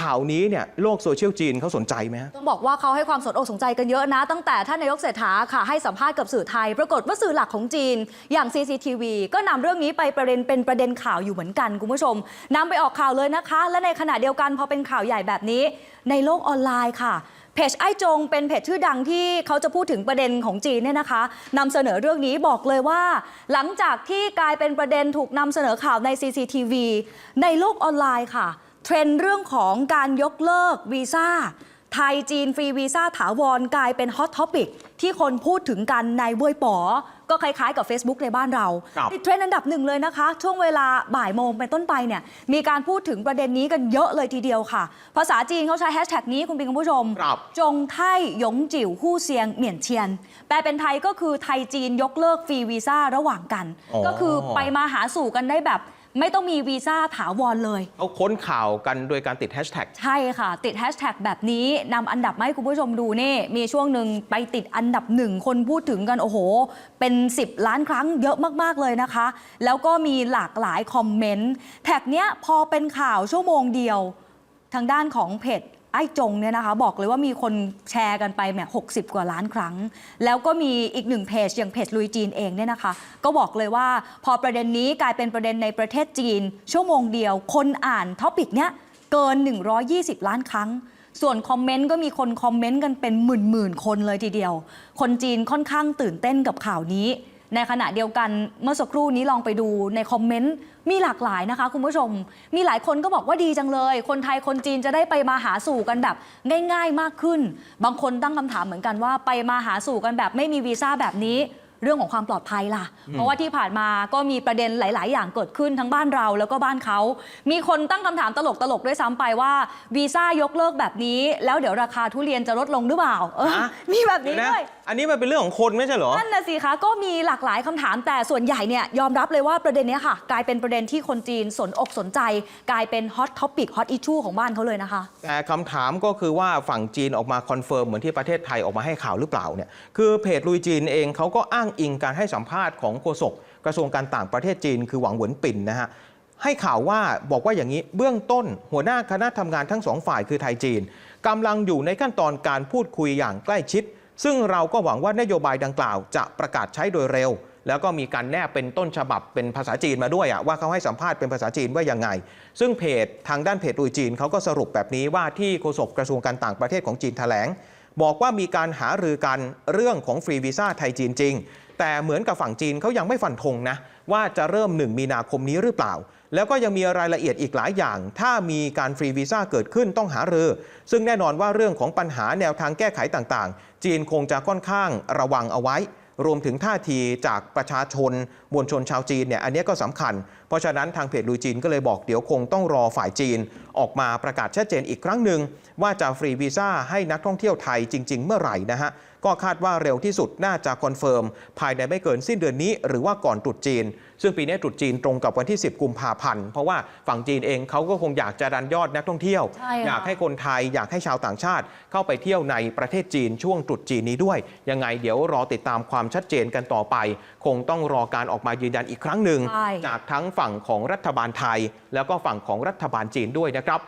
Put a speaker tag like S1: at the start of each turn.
S1: ข่าวนี้เนี่ยโลกโซเชียลจีนเขาสนใจไหมฮะ
S2: ต้องบอกว่าเขาให้ความสนอกสนใจกันเยอะนะ ตั้งแต่ท่านนายกเศรษฐาค่ะให้สัมภาษณ์กับสื่อไทย ปรากฏว่าสื่อหลักของจีน อย่าง CCTV ก็นำเรื่องนี้ไปประเด็นเป็นประเด็นข่าวอยู่เหมือนกันคุณผู้ชมนำไปออกข่าวเลยนะคะ และในขณะเดียวกันพอเป็นข่าวใหญ่แบบนี้ ในโลกออนไลน์ค่ะ เพจไอ้จงเป็นเพจชื่อดังที่เขาจะพูดถึงประเด็นของจีนเนี่ยนะคะนำเสนอเรื่องนี้บอกเลยว่า หลังจากที่กลายเป็นประเด็นถูกนำเสนอข่าวใน CCTV ในโลกออนไลน์ค่ะ เทรนด์เรื่องของการยกเลิกวีซ่าไทยจีนฟรีวีซ่าถาวรกลายเป็นฮอตท็อปิกที่คนพูดถึงกันในเว่ยป๋อ ก็คล้ายๆกับ Facebook ในบ้านเรา
S1: ครับ
S2: ติดเทรนด์อันดับหนึ่งเลยนะคะ ช่วงเวลาบ่ายโมงเป็นต้นไปเนี่ยมีการพูดถึงประเด็นนี้กันเยอะเลยทีเดียวค่ะ ภาษาจีนเขาใช้แฮชแท็กนี้คุณปิงคุณผู้ชม
S1: ครับ
S2: จงไท่หยงจิ๋วฮู้เซียงเหมียนเชียน แปลเป็นไทยก็คือไทยจีนยกเลิกฟรีวีซ่าระหว่างกัน
S1: อ๋อ
S2: ก็คือไปมาหาสู่กันได้แบบไม่ต้องมีวีซ่าถาวรเลย
S1: เขาค้นข่าวกันโดยการติดแฮชแท็ก
S2: ใช่ค่ะ ติดแฮชแท็กแบบนี้นำอันดับมาให้คุณผู้ชมดูนี่ มีช่วงหนึ่งไปติดอันดับหนึ่งคนพูดถึงกัน โอ้โห เป็น10 ล้านครั้งเยอะมาก ๆ เลยนะคะ แล้วก็มีหลากหลายคอมเมนต์ แท็กเนี้ยพอเป็นข่าวชั่วโมงเดียว ทางด้านของเพจไอ้จงเนี่ยนะคะ บอกเลยว่ามีคนแชร์กันไปแบบ60กว่าล้านครั้ง แล้วก็มีอีกหนึ่งเพจอย่างเพจลุยจีนเองเนี่ยนะคะ ก็บอกเลยว่าพอประเด็นนี้กลายเป็นประเด็นในประเทศจีน ชั่วโมงเดียว คนอ่านท็อปิกเนี้ยเกิน 120 ล้านครั้ง ส่วนคอมเมนต์ก็มีคนคอมเมนต์กันเป็นหมื่นๆคนเลยทีเดียว คนจีนค่อนข้างตื่นเต้นกับข่าวนี้ ในขณะเดียวกันเมื่อสักครู่นี้ลองไปดูในคอมเมนต์มีหลากหลายนะคะ คุณผู้ชม มีหลายคนก็บอกว่าดีจังเลย คนไทยคนจีนจะได้ไปมาหาสู่กันแบบง่าย ๆมากขึ้น บางคนตั้งคำถามเหมือนกันว่าไปมาหาสู่กันแบบไม่มีวีซ่าแบบนี้ เรื่องของความปลอดภัยล่ะ เพราะว่าที่ผ่านมาก็มีประเด็นหลาย ๆ อย่างเกิดขึ้นทั้งบ้านเราแล้วก็บ้านเขา มีคนตั้งคำถามตลกๆด้วยซ้ำไปว่าวีซ่ายกเลิกแบบนี้ แล้วเดี๋ยวราคาทุเรียนจะลดลงหรือเปล่าเออ
S1: ฮะ
S2: มีแบบ
S1: เดี๋
S2: นี้
S1: ยวนะ
S2: ด้วย
S1: อันนี้มันเป็นเรื่องของคนไม่ใช่เหรอ
S2: นั่นนะสิคะก็มีหลากหลายคำถามแต่ส่วนใหญ่เนี่ยยอมรับเลยว่าประเด็นเนี้ยค่ะ กลายเป็นประเด็นที่คนจีนสนอกสนใจ กลายเป็นฮอตท็อปิกฮอตอิชชูของบ้านเขาเลยนะคะ
S1: แต่คำถามก็คือว่าฝั่งจีนออกมาคอนเฟิร์มเหมือนที่ประเทศไทยออกมาให้ข่าวหรือเปล่าเนี่ยคือเพจลุยจีนเองเขาก็อ้างอิงการให้สัมภาษณ์ของโฆษกกระทรวงการต่างประเทศจีน คือหวังหวนปิ่นนะฮะให้ข่าวว่าบอกว่าอย่างนี้เบื้องต้น หัวหน้าคณะทำงานทั้งสองฝ่ายคือไทยจีนกำลังอยู่ในขั้นตอนการพูดคุยอย่างใกล้ชิด ซึ่งเราก็หวังว่านโยบายดังกล่าวจะประกาศใช้โดยเร็ว แล้วก็มีการแนบเป็นต้นฉบับเป็นภาษาจีนมาด้วยอะว่าเขาให้สัมภาษณ์เป็นภาษาจีนว่ายังไง ซึ่งเพจทางด้านเพจลุยจีนเขาก็สรุปแบบนี้ว่าที่โฆษกกระทรวงการต่างประเทศของจีนแถลง บอกว่ามีการหารือกันเรื่องของฟรีวีซ่าไทยจีนจริง แต่เหมือนกับฝั่งจีนเขายังไม่ฟันธงนะ ว่าจะเริ่ม 1 มีนาคมนี้หรือเปล่า แล้วก็ยังมีรายละเอียดอีกหลายอย่าง ถ้ามีการฟรีวีซ่าเกิดขึ้นต้องหารือ ซึ่งแน่นอนว่าเรื่องของปัญหาแนวทางแก้ไขต่างๆ จีนคงจะค่อนข้างระวังเอาไว้ รวมถึงท่าทีจากประชาชนมวลชนชาวจีนเนี่ยอันนี้ก็สำคัญ เพราะฉะนั้นทางเพจลุยจีนก็เลยบอกเดี๋ยวคงต้องรอฝ่ายจีน ออกมาประกาศชัดเจนอีกครั้งหนึ่งว่าจะฟรีวีซ่าให้นักท่องเที่ยวไทยจริง ๆ เมื่อไหร่นะฮะก็คาดว่าเร็วที่สุดน่าจะคอนเฟิร์มภายในไม่เกินสิ้นเดือนนี้หรือว่าก่อนตรุษจีน ซึ่งปีนี้ตรุษจีนตรงกับวันที่ 10 กุมภาพันธ์ เพราะว่าฝั่งจีนเองเขาก็คงอยากจะดันยอดนักท่องเที่ยว
S2: ใช่ค่ะ
S1: อยากให้คนไทยอยากให้ชาวต่างชาติ เข้าไปเที่ยวในประเทศจีนช่วงตรุษจีนนี้ด้วย ยังไงเดี๋ยวรอติดตามความชัดเจนกันต่อไป คงต้องรอการออกมายืนยันอีกครั้งหนึ่ง
S2: ใช่
S1: จากทั้งฝั่งของรัฐบาลไทย แล้วก็ฝั่งของรัฐบาลจีนด้วยนะครับ